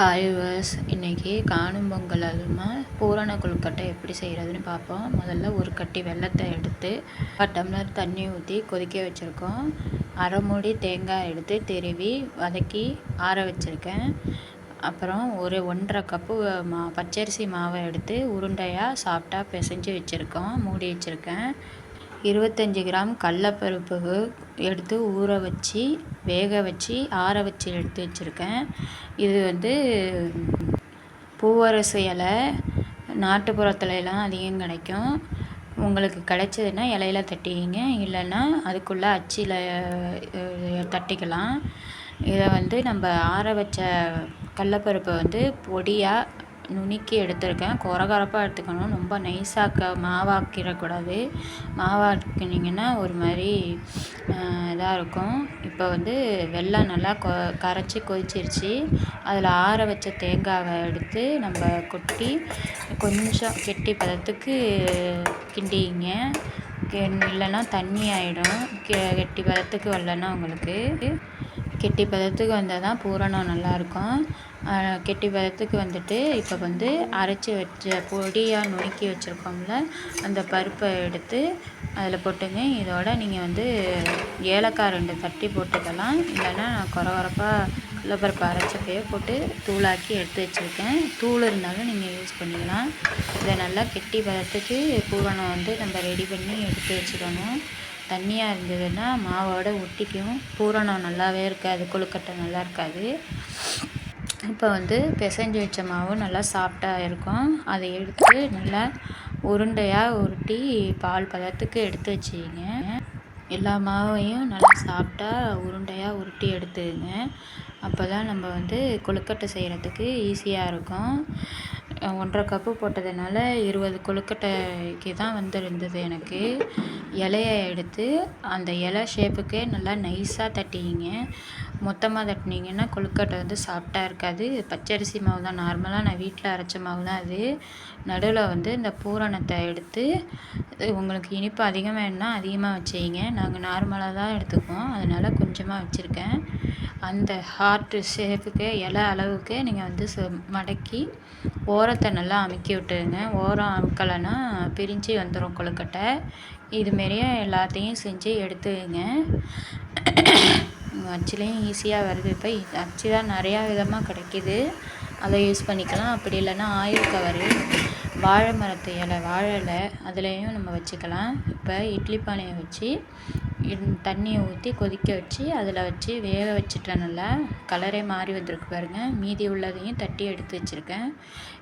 Hi verse இன்றைக்கி காணும் பொங்கல் அதுமா பூரண கொழுக்கட்டை எப்படி செய்கிறதுன்னு பார்ப்போம் முதல்ல ஒரு கட்டி வெள்ளத்தை எடுத்து டம்ளர் தண்ணி ஊற்றி கொதிக்க வச்சுருக்கோம். அரை மூடி தேங்காய் எடுத்து திருவி வதக்கி ஆற வச்சுருக்கேன். அப்புறம் ஒரு ஒன்றரை கப்பு மா பச்சரிசி மாவை எடுத்து உருண்டையாக சாப்பிட்டா பிசைஞ்சு வச்சுருக்கோம். மூடி வச்சுருக்கேன். இருபத்தஞ்சி கிராம் கடலப்பருப்பு எடுத்து ஊற வச்சு வேக வச்சு ஆற வச்சு எடுத்து வச்சுருக்கேன். இது வந்து பூவரசு இலை நாட்டுப்புறத்துலலாம் அதிகம் கிடைக்கும். உங்களுக்கு கிடைச்சதுன்னா இலையில தட்டிக்கிங்க இல்லைன்னா அதுக்குள்ளே அச்சில் தட்டிக்கலாம். இதை வந்து நம்ம ஆற வச்ச கடலப்பருப்பை வந்து பொடியாக நுணுக்கி எடுத்திருக்கேன். கொரகொரப்பாக எடுத்துக்கணும். ரொம்ப நைஸாக்க மாவாக்கிடக்கூடாது. மாவாக்கினீங்கன்னா ஒரு மாதிரி இதாக இருக்கும். இப்போ வந்து வெள்ளம் நல்லா கொ கரைச்சி கொதிச்சிருச்சு. அதில் ஆற வச்ச தேங்காவை எடுத்து நம்ம கொட்டி கொஞ்சம் கெட்டி பதத்துக்கு கிண்டிங்க. இல்லைன்னா தண்ணி ஆகிடும் கெ கெட்டி பதத்துக்கு வரலன்னா உங்களுக்கு கெட்டி பதத்துக்கு வந்தால் தான் பூரணம் நல்லாயிருக்கும் கெட்டி பதத்துக்கு வந்துட்டு இப்போ வந்து அரைச்சி வச்ச பொடியாக நுணுக்கி வச்சுருக்கோம்ல அந்த பருப்பை எடுத்து அதில் போட்டுங்க. இதோட நீங்கள் வந்து ஏலக்காய் ரெண்டு தட்டி போட்டுக்கலாம். இல்லைன்னா கொர கொரப்பாக கடலப்பருப்பு அரைச்சப்பையே போட்டு தூளாக்கி எடுத்து வச்சுருக்கேன். தூள் இருந்தாலும் நீங்கள் யூஸ் பண்ணிக்கலாம். இதை நல்லா கெட்டி பதத்துக்கு பூரணம் வந்து நம்ம ரெடி பண்ணி எடுத்து வச்சுக்கணும் தண்ணியாக இருந்ததுன்னா மாவோட ஒட்டிக்கும். பூரணம் நல்லாவே இருக்காது கொழுக்கட்டை நல்லா இருக்காது. இப்போ வந்து பிசைஞ்சி வச்ச மாவு நல்லா சாஃப்டாக இருக்கும். அதை எடுத்து நல்லா உருண்டையாக உருட்டி பால் பதத்துக்கு எடுத்து வச்சுக்கிங்க எல்லா மாவையும் நல்லா சாஃப்டாக உருண்டையாக உருட்டி எடுத்துங்க அப்போ தான் நம்ம வந்து கொழுக்கட்டை செய்கிறதுக்கு ஈஸியாக இருக்கும். ஒன்றரை கப்பு போட்டதுனால இருபது கொழுக்கட்டைக்கு தான் வந்திருந்தது எனக்கு. இலைய எடுத்து அந்த இலை ஷேப்புக்கே நல்லா நைஸாக தட்டிக்கிங்க மொத்தமாக தட்டினீங்கன்னா கொழுக்கட்டை வந்து சாஃப்டாக இருக்காது. பச்சரிசி மாவு தான் நார்மலாக நான் வீட்டில் அரைச்ச மாவு தான் அது. நடுவில் வந்து இந்த பூரணத்தை எடுத்து உங்களுக்கு இனிப்பு அதிகம் வேணும்னா அதிகமாக வச்சுக்கிங்க நாங்கள் நார்மலாக தான் எடுத்துக்குவோம். அதனால் கொஞ்சமாக வச்சுருக்கேன். அந்த ஹார்ட்டு ஷேப்புக்கு இலை அளவுக்கு நீங்கள் வந்து மடக்கி ஓரத்தை நல்லா அமுக்கி விட்டுருங்க. ஓரம் அமுக்கலைன்னா பிரிஞ்சு வந்துடும் கொழுக்கட்டை. இதுமாரியே எல்லாத்தையும் செஞ்சு எடுத்துங்க அச்சுலேயும் ஈஸியாக வருது. இப்போ அச்சு தான் நிறையா விதமாக கிடைக்கிது. அதை யூஸ் பண்ணிக்கலாம். அப்படி இல்லைன்னா ஆயில் கவரு வாழை மரத்து இலை வாழை இலை அதுலேயும் நம்ம வச்சுக்கலாம். இப்போ இட்லி பானையை வச்சு தண்ணியை ஊற்றி கொதிக்க வச்சு அதில் வச்சு வேக வச்சுட்டேன் நல்லா கலரே மாறி வந்திருக்கு பாருங்கள் மீதி உள்ளதையும் தட்டி எடுத்து வச்சுருக்கேன்.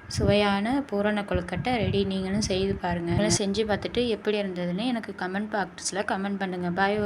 சுவையான பூரண கொழுக்கட்டை ரெடி நீங்களும் செய்து பாருங்கள் செஞ்சு பார்த்துட்டு எப்படி இருந்ததுன்னு எனக்கு கமெண்ட் பாக்ஸில் கமெண்ட் பண்ணுங்கள் பாய்